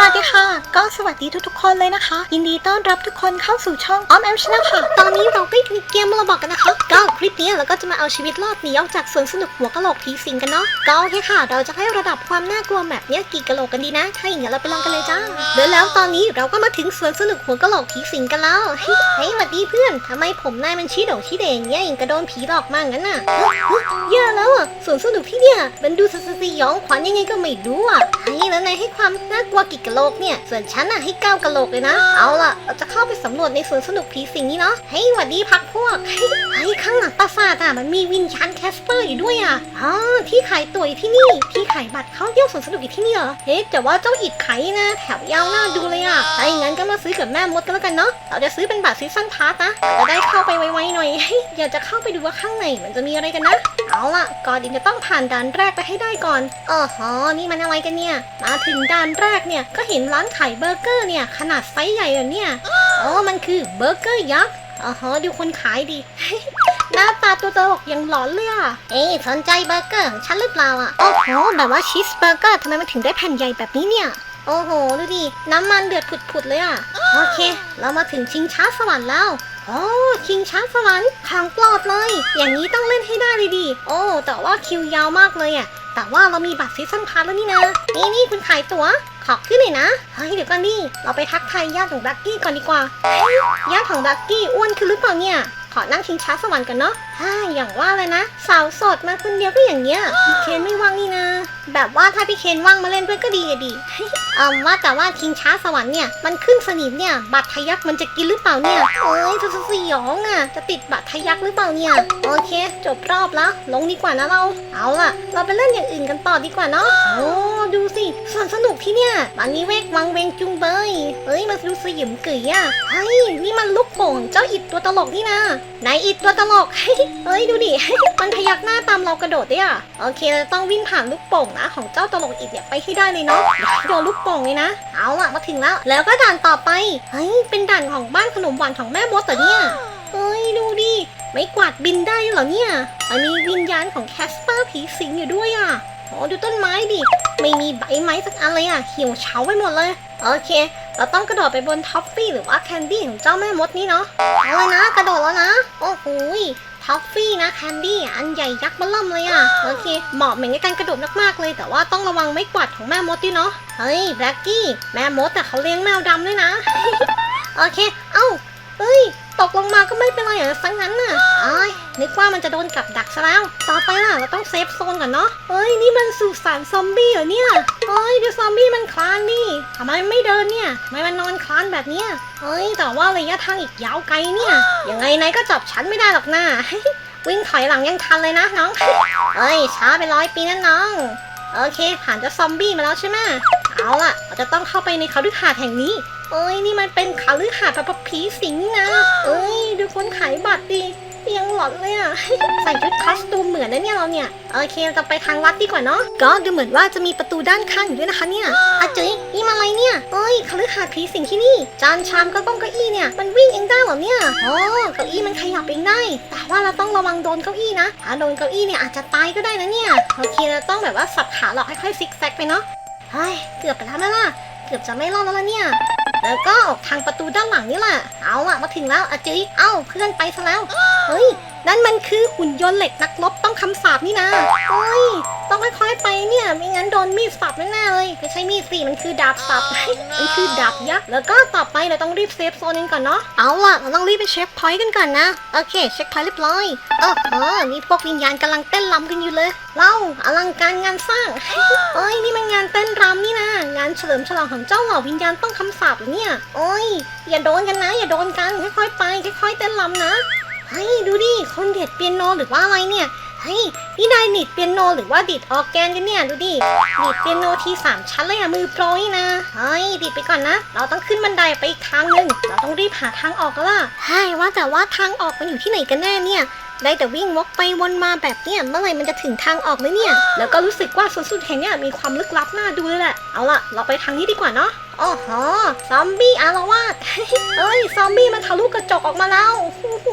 สวัสดีค่ะ ก็สวัสดีทุกๆ คนเลยนะคะ ยินดีต้อนรับทุกคนเข้าสู่ช่องออมแอมชนะค่ะ ตอนนี้เราไปมีเกมมาบอกกันนะคะ ก็คลิปนี้เราก็จะมาเอาชีวิตรอดหนีออกจากสวนสนุกหัวกะโหลกผีสิงกันเนาะ ก็โอเคค่ะ เราจะให้ระดับความน่ากลัวแบบเนี้ยกี่กะโหลกกันดีนะ ถ้าอย่างนั้เราไปลองกันเลยจ้าเดี๋ยวแล้วตอนนี้เราก็มาถึงสวนสนุกหัวกะโหลกผีสิงกันแล้วเฮ้ยสวัสดีเพื่อนทำไมผมนายมันชี้โดชี้เด่งเงี้ยอย่างกระโดนผีหลอกมางั้นน่ะแย่แล้วอะสวนสนุกที่เนี่ยมันดูสสสยองขวัญยังไงก็ไม่รู้อะไอ้แล้วนายให้ความน่ากลัวกี่กะโหลกเนี่ย ส่วนฉันอะให้เก้ากะโหลกเลยนะ เอาล่ะ เราจะเข้าไปสำรวจในสวนสนุกผีสิงนี้เนาะเฮ้ยหวัดดีพักพวกเฮ้ยข้างหลังปราสาทอะมันมีวิญญาณแคสเปอร์อยู่ด้วยอะอ๋อที่ขายตั๋วอยู่ที่นี่ ที่ขายบัตรเข้าเที่ยวสวนสนุกอยู่ที่นี่เหรอ เฮ้ยแต่ว่าเจ้าอิดไขนะ แถวยาวหน้าดูเลยอะถ้าอย่างนั้นก็มาซื้อกับแม่มดกันแล้วกันเนาะ เราจะซื้อเป็นบัตรซีซั่นพาร์ตนะจะได้เข้าไปไวๆหน่อยเฮ้ยอยากจะเข้าไปดูว่าข้างในมันจะมีอะไรกันนะ เอาล่ะ ก่อนอื่นจะต้องผ่านด่านแรกไปให้ได้ก่อนเออฮอนี่มันอะไรกันเนี่ย มาถึงด่านแรกเนี่ยก็เห็นร้านขายเบอร์เกอร์เนี่ย ขนาดไซส์ใหญ่เลยเนี่ยอ๋อ มันคือเบอร์เกอร์ยักษ์อ๋อฮะดูคนขายดิ หน้าตาตัวตลกยังหลอนเลยอะ เอ๊ะสนใจเบอร์เกอร์ของฉันหรือเปล่าอะ โอ้โห แบบว่าชีสเบอร์เกอร์ทำไมมันถึงได้แผ่นใหญ่แบบนี้เนี่ย โอ้โห ดูดิ น้ำมันเดือดผุดๆเลยอะ โอเค เรามาถึงชิงช้าสวรรค์แล้วโอ้ชิงช้าสวรรค์ของโปลอดเลย อย่างนี้ต้องเล่นให้ได้เลยดิ โอ้ แต่ว่าคิวยาวมากเลยอะ แต่ว่าเรามีบัตรซีซั่นพาร์ทแล้วนี่นะ นี่นี่คุณขายตั๋ว ขอขึ้นหน่อยนะ เฮ้ยเดี๋ยวก่อนดิเราไปทักทายญาติของดักกี้ก่อนดีกว่าเฮ้ยญาติของดักกี้อ้วนขึ้นหรือเปล่าเนี่ย ขอนั่งชิงช้าสวรรค์กันเนาะ ฮ่าอย่างว่าเลยนะ สาวโสดมาคนเดียวก็อย่างเงี้ยพี่เคนไม่ว่างนี่นะ แบบว่าถ้าพี่เคนว่างมาเล่นด้วยก็ดีอะดิเออว่าแต่ว่าชิงช้าสวรรค์เนี่ยมันขึ้นสนิมเนี่ยบัตรทะยักมันจะกินหรือเปล่าเนี่ยเอ้ยสสยองอะจะติดบัตรทะยักหรือเปล่าเนี่ยโอเค จบรอบแล้วลงดีกว่านะเราเอาล่ะ เราไปเล่นอย่างอื่นกันต่อดีกว่าเนาะโอ้ดูสิสวนสนุกที่เนี่ยมันนี้เวกวังเวงจุงเบยเฮ้ยมาดูสยิมกึ๋ยอะเฮ้ยนี่มันลูกโป่งเจ้าอิดตัวตลกนี่นะไหนอิดตัวตลกเฮ้ยเฮ้ยดูดิ มันพยักหน้าตามเรากระโดดด้วยอะ โอเคเราต้องวิ่งผ่านลูกโป่งนะของเจ้าตลกอิดเนี่ยไปให้ได้เลยเนาะอย่าให้โดนลูกโป่งเลยนะ เอาล่ะมาถึงแล้ว แล้วก็ด่านต่อไป เฮ้ยเป็นด่านของบ้านขนมหวานของแม่มดเหรอเนี่ย เฮ้ยดูดิ ไม่กวาดบินได้เหรอเนี่ยอันนี้วิญญาณของแคสเปอร์ผีสิงอยู่ด้วยอะโอ้ดูต้นไม้ดิ ไม่มีใบไม้สักอันเลยอะเหี่ยวเฉาไปหมดเลย โอเค เราต้องกระโดดไปบนท็อฟฟี่หรือว่าแคนดี้ของเจ้าแม่มดนี่เนาะเอาเลยนะกระโดดแล้วนะ โอ้โหท็อฟฟี่นะแคนดี้อันใหญ่ยักษ์เบ้อเริ่มเลยอะโอเคเหมาะเหมือนกับการกระโดดมากๆเลย แต่ว่าต้องระวังไม่กวาดของแม่มดด้วยเนาะเฮ้ยแบล็กกี้แม่มดแต่เขาเลี้ยงแมวดำด้วยนะโอเค เอ้า เฮ้ย ตกลงมาก็ไม่เป็นไรเหรอสังนั้นน่ะอ้ายนึกว่ามันจะโดนกับดักซะแล้ว ต่อไปล่ะ เราต้องเซฟโซนก่อนเนาะเฮ้ย นี่มันสุสานซอมบี้เหรอเนี่ยเฮ้ยดูซอมบี้มันคลานนี่ทำไมไม่เดินเนี่ยทำไมมันนอนคลานแบบเนี้ยเฮ้ย แต่ว่าระยะทางอีกยาวไกลเนี่ย ยังไงนายก็จับฉันไม่ได้หรอกนะวิ่งถอยหลังยังทันเลยนะน้องเฮ้ยช้าไปร้อยปีนะน้อง โอเค ผ่านเจะซอมบี้มาแล้วใช่ไหมเอาล่ะ เราจะต้องเข้าไปในเขาฤหาสน์แห่งนี้ เอ้ยนี่มันเป็นขาฤหาสน์แบบผีสิงนี่นะ เอ้ยดูคนขายบัตรดิยังหลอนเลยอะใส่ชุดคอสตูมเหมือนนะเนี่ยเราเนี่ยโอเคเราจะไปทางลัดดีกว่าเนาะก็ดูเหมือนว่าจะมีประตูด้านข้างอยู่ด้วยนะคะเนี่ยอาจุยนี่มาอะไรเนี่ยเอ้ยเขาฤหาสน์ผีสิงที่นี่ จานชามก็ต้องเก้าอี้เนี่ยมันวิ่งเองได้เหรอเนี่ยโอ้เก้าอี้มันขยับเองได้ แต่ว่าเราต้องระวังโดนเก้าอี้นะถ้าโดนเก้าอี้เนี่ยอาจจะตายก็ได้นะเนี่ยโอเคเราต้องแบบว่าสับขาหลอกค่อยๆซิกแซกไปเนาะเฮ้ยเกือบไปแล้วนะล่ะเกือบจะไม่รอดแล้วล่ะเนี่ย แล้วก็ออกทางประตูด้านหลังนี่แหละ เอาล่ะมาถึงแล้วอาจีเอ้าเพื่อนไปซะแล้ว เฮ้ย นั่นมันคือหุ่นยนต์เหล็กนักรบต้องคำสาปนี่นะเฮ้ย ต้องค่อยๆไปเนี่ย ไม่งั้นโดนมีดสับแน่ๆเลยไม่ใช่มีดสิมันคือดาบสับ มันคือดาบยักษ์แล้วก็ต่อไปเราต้องรีบเซฟโซนกันก่อนเนาะเอาล่ะเราต้องรีบไปเช็คพอยต์กันก่อนนะโอเคเช็คพอยต์เรียบร้อยเออเออนี่พวกวิญญาณกำลังเต้นรำกันอยู่เลย เล่าอลังการงานสร้างเอ้ยนี่มันงานเต้นรำนี่นะงานเฉลิมฉลองของเจ้าเหล่าวิญญาณต้องคำสาปเหรอเนี่ยโอ้ยอย่าโดนกันนะ อย่าโดนกันค่อยๆไปค่อยๆเต้นรำนะเฮ้ยดูดิคนเด็ดเปียโนหรือว่าอะไรเนี่ย เฮ้ย นี่นายดิดเปียโนหรือว่าดิดออร์แกนกันเนี่ยดูดิดิดเปียโนทีสามชั้นเลยอะมือโปรยนะ เฮ้ยดิดไปก่อนนะ เราต้องขึ้นบันไดไปอีกทางหนึ่งเราต้องรีบหาทางออกแล้วล่ะใช่ว่าแต่ว่าทางออกมันอยู่ที่ไหนกันแน่เนี่ยได้แต่วิ่งวกไปวนมาแบบเนี้ยเมื่อไหร่มันจะถึงทางออกเลยเนี่ย แล้วก็รู้สึกว่าสวนสนุกแห่งเนี้ยมีความลึกลับน่าดูเลยแหละ เอาล่ะ เราไปทางนี้ดีกว่าเนาะ โอ้โหซอมบี้อารวาสเอ้ย ซอมบี้มันทะลุกระจกออกมาแล้วโอ้โห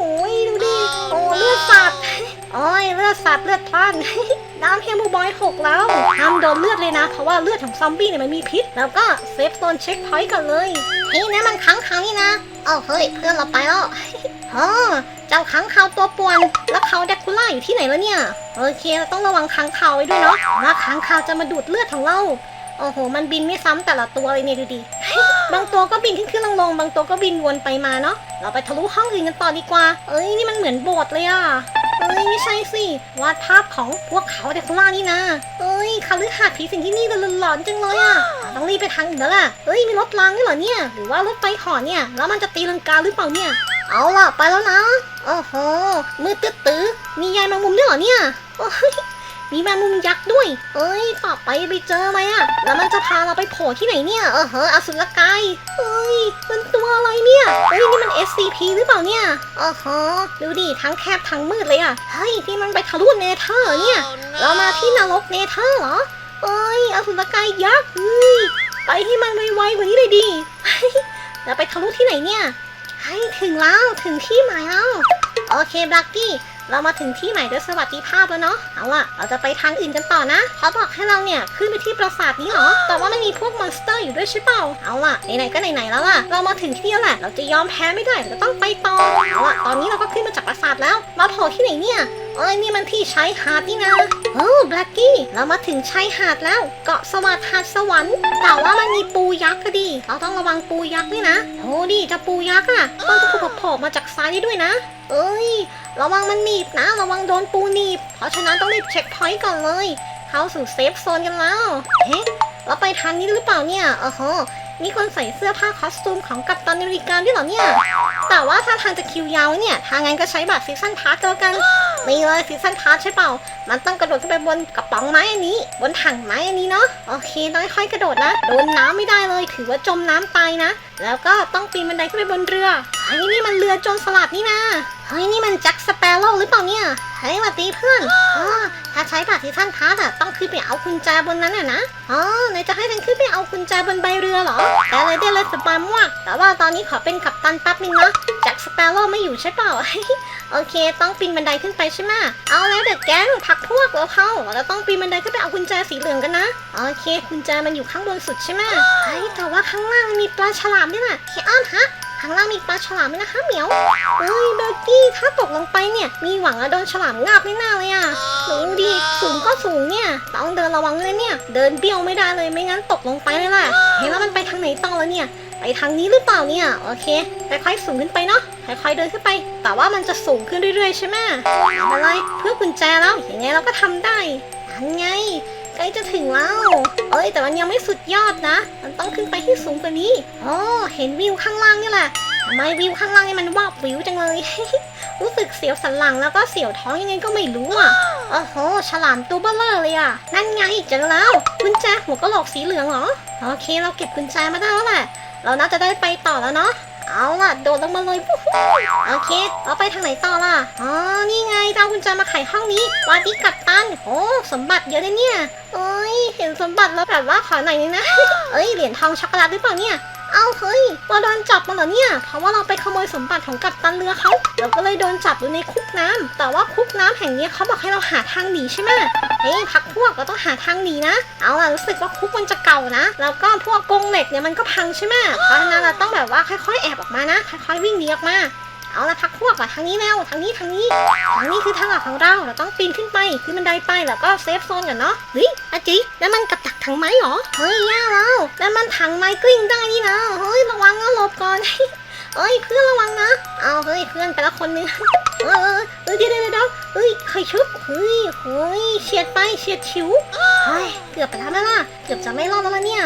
ดูดิโอ้เลือดสัตว์โอ้ยเลือดสัตว์เลือดพล่านน้ำเฮมูบอยหกแล้วห้ามโดนเลือดเลยนะ เพราะว่าเลือดของซอมบี้เนี่ยมันมีพิษ แล้วก็เซฟโซนเช็คพอยต์กันเลยเฮ้ยนั่นมันค้างคานี่นะเอ้าเฮ้ยเพื่อนเราไปแล้วเออเจ้าค้างคาวตัวป่วน แล้วเขาแดกคูล่าอยู่ที่ไหนแล้วเนี่ย โอเคเราต้องระวังค้างคาวไว้ด้วยเนาะว่าค้างคาวจะมาดูดเลือดของเรา โอ้โห มันบินไม่ซ้ำแต่ละตัวเลยเนี่ยดูดิ บางตัวก็บินขึ้นขึ้นลงลงบางตัวก็บินวนไปมาเนาะ เราไปทะลุห้องอื่นกันต่อดีกว่า เอ้ยนี่มันเหมือนโบสถ์เลยอะเอ้ยไม่ใช่สิวาดภาพของพวกเขาเด็กล่านี่นะ เอ้ยคาลือหาดผีสิงที่นี่หลอนๆจังเลยอะต้องรีบไปทางอื่นแล้วล่ะเอ้ยมีรถรางด้วยเหรอเนี่ย หรือว่ารถไฟเหอเนี่ย แล้วมันจะตีลังกาหรือเปล่าเนี่ย เอาล่ะไปแล้วนะโอ้โหมือตื้อตื้อๆมียายแมงมุมด้วยเหรอเนี่ยโอ้ย มีแมงมุมยักษ์ด้วย เอ้ยต่อไปไปเจอไหมอะแล้วมันจะพาเราไปโผล่ที่ไหนเนี่ย เออเหอะอสุรกายเอ้ย มันตัวอะไรเนี่ยเฮ้ยนี่มัน SCP หรือเปล่าเนี่ยเออเหอะดูดิทั้งแคบทั้งมืดเลยอะเฮ้ยที่มันไปทะลุเนเธอร์เนี่ย เรามาที่นรกเนเธอร์เหรอ เอ้ยอสุรกายยักษ์เฮ้ยไปให้มันไวๆกว่านี้เลยดิเฮ้ยแล้วไปทะลุที่ไหนเนี่ยให้ถึงแล้วถึงที่หมายแล้ว โอเคบลักกี้ เรามาถึงที่หม่ด้วยสวัสดิภาพแล้วเนาะ เอาล่ะ เราจะไปทางอื่นกันต่อนะเขาบอกให้เราเนี่ยขึ้นไปที่ปราสาทนี้เหรอ แต่ว่าไม่มีพวกมอนสเตอร์อยู่ด้วยใช่เปล่า เอาล่ะ ไหนๆ ก็ไหนๆ แล้วล่ะ เรามาถึงที่นี่แล้วแหละ เราจะยอมแพ้ไม่ได้เราต้องไปต่อ เอาล่ะ ตอนนี้เราก็ขึ้นมาจากปราสาทแล้ว มาโผล่ที่ไหนเนี่ย เอ้ยนี่มันที่ชายหาดนี่นะโอ้บลักกี้ เรามาถึงชายหาดแล้ว เกาะสวัสดิ์หาดสวรรค์แต่ว่ามันมีปูยักษ์ก็ดี เราต้องระวังปูยักษ์ด้วยนะโอ้ดิเจะปูยักษ์อะมันจะถูกโผล่มาจากซ้ายได้ด้วยนะ เอ้ย ระวังมันหนีบนะ ระวังโดนปูหนีบ เพราะฉะนั้นต้องรีบเช็คพอยต์ก่อนเลย เข้าสู่เซฟโซนกันแล้ว เฮ้เราไปทางนี้หรือเปล่าเนี่ยเออโห มีคนใส่เสื้อผ้าคอสตูมของกัปตันอเมริกันด้วยเหรอเนี่ย แต่ว่าถ้าทางจะคิวยาวเนี่ย ทางงั้นก็ใช้บัตรซีซั่นพาร์ทก็แล้วกันนี่เลยซีซั่นพาร์ทใช่เปล่า มันต้องกระโดดขึ้นไปบนกระป๋องไม้อันนี้ บนถังไม้อันนี้เนาะ โอเคน้อยค่อยกระโดดนะ โดนน้ำไม่ได้เลย ถือว่าจมน้ำตายนะ แล้วก็ต้องปีนบันไดขึ้นไปบนเรือไอ้นี่มันเรือโจรสลัดนี่นะ เฮ้ยนี่มันแจ็คสเปโร่หรือเปล่าเนี่ย เฮ้ยสวัสดีเพื่อนอ๋อ ถ้าใช้บัตรซีซั่นพาร์ทอะต้องขึ้นไปเอากุญแจบนนั้นอะนะอ๋อนายจะให้ฉันขึ้นไปเอากุญแจบนใบเรือเหรอได้เลยได้เลยสบายมากแต่ว่าตอนนี้ขอเป็นกัปตันแป๊บนึงนะแจ็คสเปโร่ไม่อยู่ใช่เปล่าโอเค ต้องปีนบันไดขึ้นไปใช่ไหมเอาแล้วเด็กแก๊งพักพวกแล้วเข้าเราต้องปีนบันไดขึ้นไปเอากุญแจสีเหลืองกันนะโอเคกุญแจมันอยู่ข้างบนสุดใช่ไหมเฮ้แต่ว่าข้างล่างมันมีปลาฉลามด้วยนะเคออนฮะ ข้างล่างมีปลาฉลามด้วยนะคะเหมียวเอ้ยเบลกี้ถ้าตกลงไปเนี่ย มีหวังจะโดนฉลามงาบแน่ๆเลยอะดูดิสูงก็สูงเนี่ยต้องเดินระวังเลยเนี่ย เดินเบี้ยวไม่ได้เลยไม่งั้นตกลงไปเลยแหละเห็นแล้วมันไปทางไหนต่อแล้วเนี่ยไปทางนี้หรือเปล่าเนี่ยโอเคค่อยๆสูงขึ้นไปเนาะค่อยๆเดินขึ้นไป แต่ว่ามันจะสูงขึ้นเรื่อยๆใช่ไหมไม่เป็นไรเพื่อกุญแจแล้วยังไงเราก็ทำได้ทันไง ใกล้จะถึงแล้ว เอ้ย แต่มันยังไม่สุดยอดนะ มันต้องขึ้นไปที่สูงกว่านี้อ๋อเห็นวิวข้างล่างนี่แหละทำไมวิวข้างล่างนี่มันวาบวิวจังเลย รู้สึกเสียวสันหลังแล้วก็เสียวท้องยังไงก็ไม่รู้อะโอ้โห ฉลามตัวเบลเลอเลยอะ นั่นไงเจอแล้ว กุญแจหัวกะโหลกสีเหลืองเหรอ โอเค เราเก็บกุญแจมาได้แล้วแหละ เราน่าจะได้ไปต่อแล้วเนาะ เอาล่ะ โดดลงมาเลยปุ๊บโอเคเราไปทางไหนต่อล่ะ อ๋อ นี่ไงเราเอากุญแจมาไขห้องนี้วาดีกัปตัน โอ้สมบัติเยอะเลยเนี่ยเอ้ย เห็นสมบัติแล้วแบบว่าขอหน่อยนึงนะ เอ้ย เหรียญทองช็อกโกแลตหรือเปล่าเนี่ย เอาเฮ้ยเราโดนจับมาเหรอเนี่ย เพราะว่าเราไปขโมยสมบัติของกัปตันเรือเขาเราก็เลยโดนจับอยู่ในคุกน้ำแต่ว่าคุกน้ำแห่งนี้เขาบอกให้เราหาทางหนีใช่ไหม เฮ้ยพักพวกเราต้องหาทางหนีนะ เอาล่ะรู้สึกว่าคุกมันจะเก่านะ แล้วก็พวกกรงเหล็กเนี่ยมันก็พังใช่ไหมเพราะฉะนั้นเราต้องแบบว่าค่อยๆแอบออกมานะ ค่อยๆวิ่งหนีออกมาเอาละพักพวกอะทางนี้แล้วทางนี้ทางนี้ทางนี้คือทางออกของเราเราต้องปีนขึ้นไปขึ้นบันไดไปแล้วก็เซฟโซนกันเนาะเฮ้ยอาจิแล้วมันกับดักถังไม้เหรอเฮ้ยย่าแล้วแล้วมันถังไม้กลิ้งได้นี่นะเฮ้ยระวังนะหลบก่อน เอ้ยเพื่อนระวังนะ เอาเฮ้ยเพื่อนไปละคนนึงเออเออเออเดี๋ยวเดี๋ยวเดี๋ยวเฮ้ยใครชุบเฮ้ยเฮ้ยเฉียดไปเฉียดฉิวเฮ้ยเกือบไปแล้วนะล่ะเกือบจะไม่รอดแล้วล่ะเนี่ย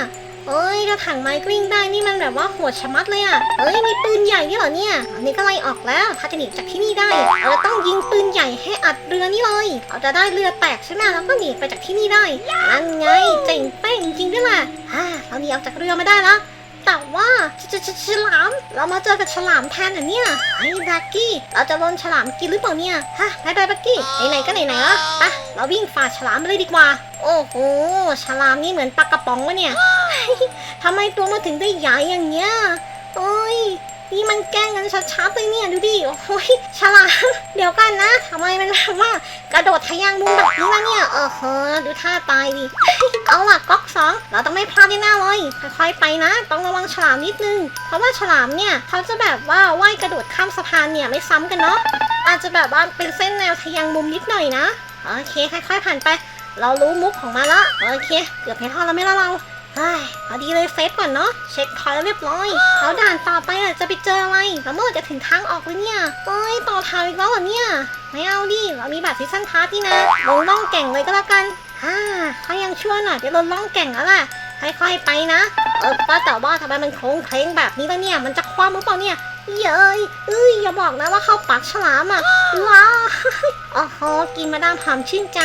เอ้ยถ้าถังไม้กลิ้งได้นี่มันแบบว่าโหดชะมัดเลยอะเอ้ยมีปืนใหญ่ด้วยเหรอเนี่ยอันนี้ก็ไล่ออกแล้วถ้าจะหนีจากที่นี่ได้เราจะต้องยิงปืนใหญ่ให้อัดเรือนี่เลยเราจะได้เรือแตกใช่ไหมแล้วก็หนีไปจากที่นี่ได้นั่นไงเจ๋งเป้งจริงๆด้วยล่ะฮ่าเราหนีออกจากเรือมาได้แล้ว แต่ว่าฉฉฉฉลาม เรามาเจอกับฉลามแทนอะเนี่ยไอ้ดักกี้ เราจะโดนฉลามกินหรือเปล่าเนี่ย ฮะไปไปบักกี้ ไหนๆก็ไหนๆละไปเราวิ่งฝ่าฉลามไปเลยดีกว่า โอ้โห ฉลามนี่เหมือนปลากระป๋องวะเนี่ยทำไมตัวมันถึงได้ใหญ่อย่างเงี้ยโอ้ย นี่มันแกล้งกันชัดๆเลยเนี่ยดูดิ โอ้ยฉลามเดี๋ยวกันนะทำไมมันแบบว่ากระโดดทะยางมุมแบบนี้ละเนี่ยเออเฮ้อดูท่าตายดิเอาล่ะก๊อกสองเราต้องไม่พลาดแน่ๆเลยค่อยๆไปนะ ต้องระวังฉลามนิดนึง เพราะว่าฉลามเนี่ยเขาจะแบบว่าว่ายกระโดดข้ามสะพานเนี่ยไม่ซ้ำกันเนาะอาจจะแบบว่าเป็นเส้นแนวทะยางมุมนิดหน่อยนะโอเคค่อยๆผ่านไป เรารู้มุกของมันละโอเค เกือบไม่พลาแล้วไม่ละเรา เฮ้ยพอดีเลยเซฟก่อนเนาะเช็คพอยต์เรียบร้อยแล้วด่านต่อไปอะจะไปเจออะไรแล้วเมื่อจะถึงทางออกเลยเนี่ยเอ้ยต่อทางอีกแล้วเหรอเนี่ยไม่เอาดิเรามีบัตรซีซั่นพาร์ตี้นะลงล่องแก่งเลยก็แล้วกันฮ่าเขายังชั่วหน่อยเดี๋ยวเราล่องแก่งแล้วแหละค่อยๆไปนะเออว่าแต่ว่าทำไมมันโค้งเคลงแบบนี้ล้วเนี่ยมันจะคว่ำหรือเปล่าเนี่ยเย้ยเอ้ยอย่าบอกนะว่าเข้าปากฉลามอะว้าอ๋อกินมาดามหามชื่นใจ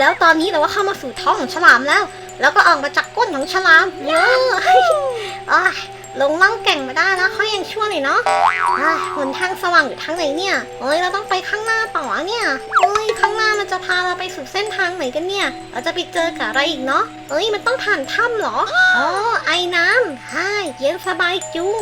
แล้วตอนนี้เราก็เข้ามาสู่ท้องของฉลามแล้ว แล้วก็ออกมาจากก้นของฉลามเยอะอ้ยลงล่องแก่งมาได้แล้วเขายังชั่วหน่อยเนาะอ้ยหนทางสว่างอยู่ทางไหนเนี่ยเอ้ย เราต้องไปข้างหน้าต่อเนี่ยเอ้ย ข้างหน้ามันจะพาเราไปสู่เส้นทางไหนกันเนี่ย เราจะไปเจอกับอะไรอีกเนาะเอ้ย มันต้องผ่านถ้ำเหรอ อ๋อ ไอ้น้ำฮ่าเย็นสบายจุ้ง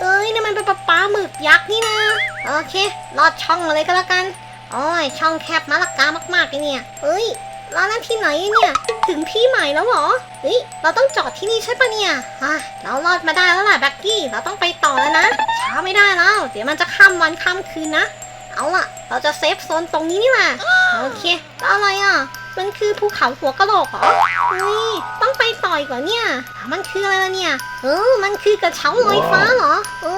เอ้ยนี่มันเป็นปลาปลาหมึกยักษ์นี่นะ โอเค ลอดช่องมาเลยก็แล้วกัน โอ้ย ช่องแคบมะละกามากๆเลยเนี่ย เอ้ย ร้านนั้นที่ไหนเนี่ย ถึงที่ใหม่แล้วเหรอ เฮ้ย เราต้องจอดที่นี่ใช่ปะเนี่ยอะเรารอดมาได้แล้วล่ะแบ็กกี้ เราต้องไปต่อแล้วนะ ช้าไม่ได้แล้ว เดี๋ยวมันจะข้ามวันข้ามคืนนะ เอาล่ะ เราจะเซฟโซนตรงนี้นี่แหละ โอเคแล้วอะไรอะ มันคือภูเขาหัวกะโหลกเหรอเฮ้ย ต้องไปต่อยก่อนเนี่ย มันคืออะไรล่ะเนี่ย เออ มันคือกระเช้าลอยฟ้าเหรอ เอ้ย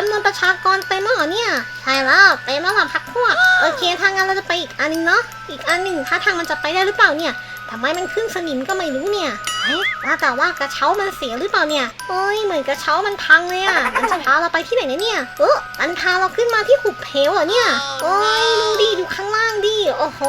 จำนวนประชากรเต็มแล้วเหรอเนี่ย ใช่แล้วเต็มแล้วล่ะพักพวก โอเคถ้างั้นเราจะไปอีกอันหนึงเนาะ อีกอันหนึ่งถ้าทางมันจะไปได้หรือเปล่าเนี่ยทำไมมันขึ้นสนิมก็ไม่รู้เนี่ยเฮ้ยว่าแต่ว่ากระเช้ามันเสียหรือเปล่าเนี่ยเอ้ยเหมือนกระเช้ามันพังเลยอะมันจะพาเราไปที่ไหนนะเนี่ยเออมันพาเราขึ้นมาที่หุบเหวเหรอเนี่ย โอ้ยดูดิดูข้างล่างดิ โอ้โห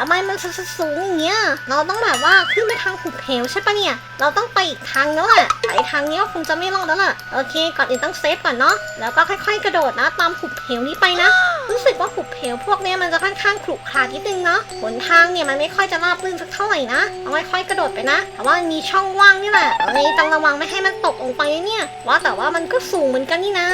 ทำไมมันสูงอย่างเงี้ย เราต้องแบบว่าขึ้นไปทางหุบเหวใช่ปะเนี่ย เราต้องไปอีกทางแล้วแหละไปทางนี้ก็คงจะไม่รอดแล้วล่ะ โอเค ก่อนอื่นต้องเซฟก่อนเนาะ แล้วก็ค่อย ๆ กระโดดนะ ตามหุบเหวนี้ไปนะ รู้สึกว่าหุบเหวพวกนี้มันจะค่อนข้างขรุขระนิดนึงเนาะ หนทางเนี่ยมันไม่ค่อยจะราบรื่นสักเท่าไหร่นะต้องค่อยๆกระโดดไปนะแต่ว่ามันมีช่องว่างนี่แหละเอ้ยต้องระวังไม่ให้มันตกลงไปนะเนี่ย ว่าแต่ว่ามันก็สูงเหมือนกันนี่นะ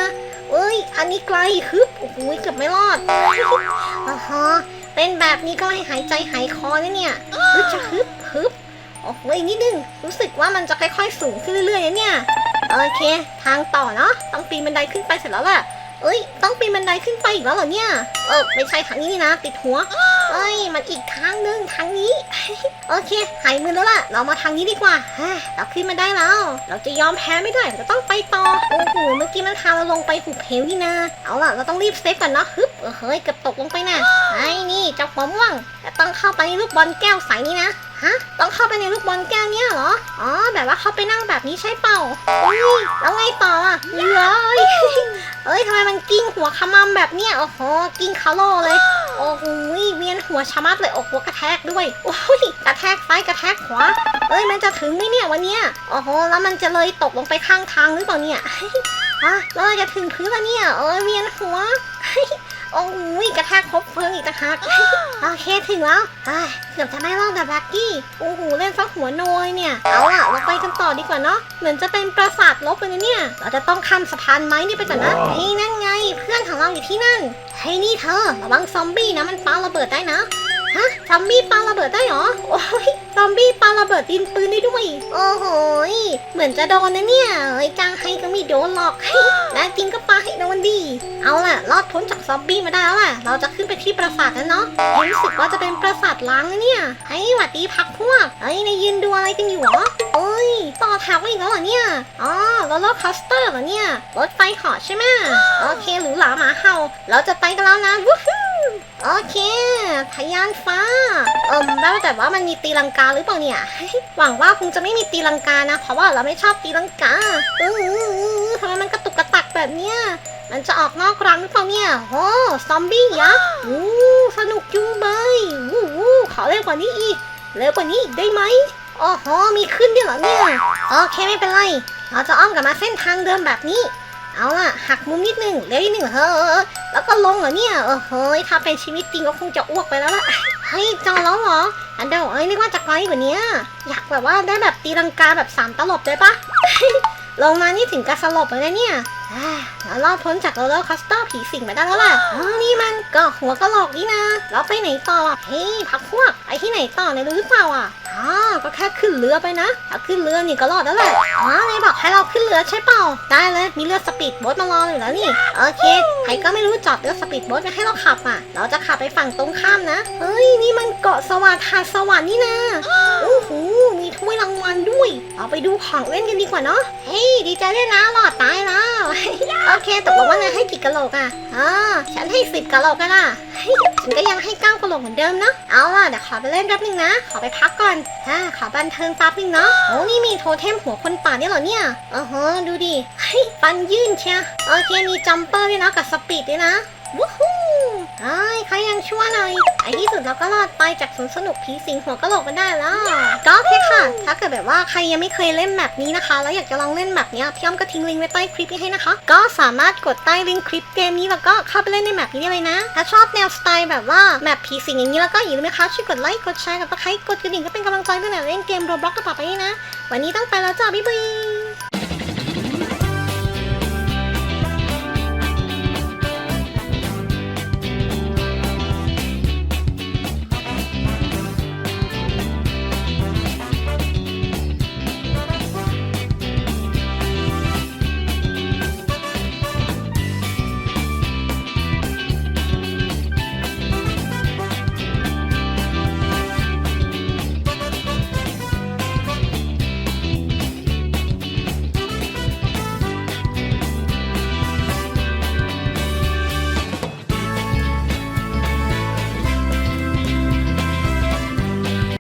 เอ้ย อันนี้ไกลฮึบโอ้โหเกือบไม่รอดอ๋อฮะ เป็นแบบนี้ก็ให้หายใจหายคอนะเนี่ยฮึบจะฮึบฮึบโอ้โหอีกนิดนึง รู้สึกว่ามันจะค่อยๆสูงขึ้นเรื่อยๆนะเนี่ย โอเค ทางต่อเนาะ ต้องปีนบันไดขึ้นไปเสร็จแล้วแหละ เอ้ย ต้องปีนบันไดขึ้นไปอีกแล้วเหรอเนี่ย เออไม่ใช่ทางนี้นี่นะ ติดหัว เอ้ย มันอีกทางนึงทางนี้ โอเค หายมือแล้วล่ะ เรามาทางนี้ดีกว่าเฮ้ยเราขึ้นมาได้แล้ว เราจะยอมแพ้ไม่ได้เราต้องไปต่อ โอ้โห เมื่อกี้มันพาเราลงไปหุบเหวนี่นะ เอาล่ะ เราต้องรีบเซฟก่อนเนาะ ฮึบเออเฮ้ยเกือบตกลงไปน่ะไอ้นี่เจ้าหัวม่วงแต่ต้องเข้าไปในลูกบอลแก้วใสนี่นะฮะต้องเข้าไปในลูกบอลแก้วเนี่ยเหรอ อ๋อ แบบว่าเข้าไปนั่งแบบนี้ใช่เปล่าอุ้ยแล้วไงต่ออะ ขมำแบบเนี้ยโอ้โหกิ้งคาโลเลย โอ้โหเวียนหัวชะมัดเลยโอ้โหกระแทกด้วยโอ้ยกระแทกซ้ายกระแทกขวาเอ้ยมันจะถึงไหมเนี่ยวันเนี้ยโอ้โหแล้วมันจะเลยตกลงไปข้างทางหรือเปล่าเนี่ยฮะแล้วเราจะถึงพื้นแล้วเนี่ยเอ้ยเวียนหัว โอ้ยกระแทกครบเพลิงอีกต่างหากโอเคถึงแล้วเอ้ยเกือบจะไม่รอดแบบลักกี้โอ้โหเล่นซักหัวโนยเนี่ย เอาล่ะเราไปกันต่อดีกว่าเนาะเหมือนจะเป็นปราสาทลบเลยนะเนี่ย เราจะต้องข้ามสะพานไม้นี่ไปก่อนนะเฮ้ยนั่นไง เพื่อนของเราอยู่ที่นั่นเฮ้ยนี่เธอ ระวังซอมบี้นะมันปาระเบิดได้นะฮะซอมบี้ปาระเบิดได้เหรอโอ้ย ซอมบี้ปาระเบิดดินปืนได้ด้วย โอ้โหยเหมือนจะโดนนะเนี่ยไอ้จางให้ก็ไม่โดนหรอกแน่จริงก็ปาให้โดนดีเอาล่ะ รอดพ้นจากซอมบี้มาได้แล้วล่ะ เราจะขึ้นไปที่ปราสาทแล้วเนาะเฮ้ยรู้สึกว่าจะเป็นปราสาทล้างนะเนี่ยเฮ้ยหวัดดีพักพวกเฮ้ยนายยืนดูอะไรกันอยู่เหรอเอ้ยต่อแถวอีกแล้วเหรอเนี่ยอ๋อรลเลอร์คอสเตอร์เหรอเนี่ยรถไฟเหาะใช่ไหมโอเคหรือหลาหมาเห่า เราจะไปกันแล้วนะวู้ฮู้โอเคทะยานฟ้าเอิมแล้วแต่ว่ามันมีตีลังกาหรือเปล่าเนี่ย หวังว่าคงจะไม่มีตีลังกานะ เพราะว่าเราไม่ชอบตีลังกาเออทำไมมันกระตุกกระตักแบบเนี้ย มันจะออกนอกรังหรือเปล่าเนี่ยโอ้ซอมบี้ยักษ์อู้สนุกจุงเบยวู้วู้ขอเร็วกว่านี้อีก เร็วกว่านี้อีกได้ไหมโอ้โห มีขึ้นด้วยเหรอเนี่ย โอเคไม่เป็นไร เราจะอ้อมกลับมาเส้นทางเดิมแบบนี้ เอาล่ะ หักมุมนิดนึงเลี้ยวนิดนึงเฮ้อแล้วก็ลงเหรอเนี่ยเออเฮ้ยถ้าเป็นชีวิตจริงก็คงจะอ้วกไปแล้วล่ะเฮ้ยจอแล้วเหรออันเดยวเอ้ยนึกว่าจะไกลกว่านี้อยากแบบว่าได้แบบตีลังกาแบบสามตลบเลยปะลงมานี่ถึงกระสลบเลยนะเนี่ยอ่าแล้วรอดพ้นจากโรลเลอร์คอสเตอร์ผีสิงไปได้แล้วล่ะอ๋อนี่มันก็หัวกะโหลกนี่นะเราไปไหนต่ออะเฮ้ยพักพวกไปที่ไหนต่อเนี่ยรู้หรือเปล่าอะอ๋อก็แค่ขึ้นเรือไปนะ ถ้าขึ้นเรือนี่ก็รอดแล้วแหละอ๋อเลยบอกให้เราขึ้นเรือใช่เปล่า ได้เลยมีเรือสปีดโบ๊ทมารออยู่แล้วนี่ โอเคใครก็ไม่รู้จอดเรือสปีดโบ๊ทมาให้เราขับอะ เราจะขับไปฝั่งตรงข้ามนะ เฮ้ยนี่มันเกาะสวัสดิ์หาดสวรรค์นี่นะโอ้โหมีถ้วยรางวัลด้วยเอาไปดูของเล่นกันดีกว่าเนาะ เฮ้ยดีใจด้วยนะหลอดตายแล้ว โอเคตกลงว่าไงให้กี่กะโหลกอะอ่าฉันให้สิบกะโหลกกันล่ะเฮ้ยฉันก็ยังให้เก้ากะโหลกเหมือนเดิมเนาะ เอาล่ะเดี๋ยวขอไปเล่นแป๊บนึงนะ ขอไปพักก่อนอ่าขอบันเทิงแป๊บนึงเนาะโอ้นี่มีโทเทมหัวคนป่าเนี่ยเหรอเนี่ยอ๋อฮะดูดิเฮ้ยปันยื่นเชียโอเคมีจัมเปอร์ด้วยนะกับสปีดด้วยนะวู้ฮู้ ไอ้ยใครยังชั่วหน่อยไอ้ที่สุดเราก็รอดไปจากสวนสนุกผีสิงหัวกะโหลกกันได้แล้วก็โอเคค่ะ ถ้าเกิดแบบว่าใครยังไม่เคยเล่นแบบนี้นะคะ แล้วอยากจะลองเล่นแบบนี้พี่อ้อมก็ทิ้งลิงก์ไว้ใต้คลิปนี้ให้นะคะ ก็สามารถกดใต้ลิงก์คลิปเกมนี้แล้วก็เข้าไปเล่นในแบบนี้ได้เลยนะ ถ้าชอบแนวสไตล์แบบว่าแบบผีสิงอย่างนี้แล้วก็อย่าลืมนะคะช่วยกดไลค์กดแชร์กดตะไคร้กดกระดิ่งก็เป็นกำลังใจด้วยนะเล่นเกมโรบล็อกกันต่อไปนี่นะ วันนี้ต้องไปแล้วจ้าบ๊ายบาย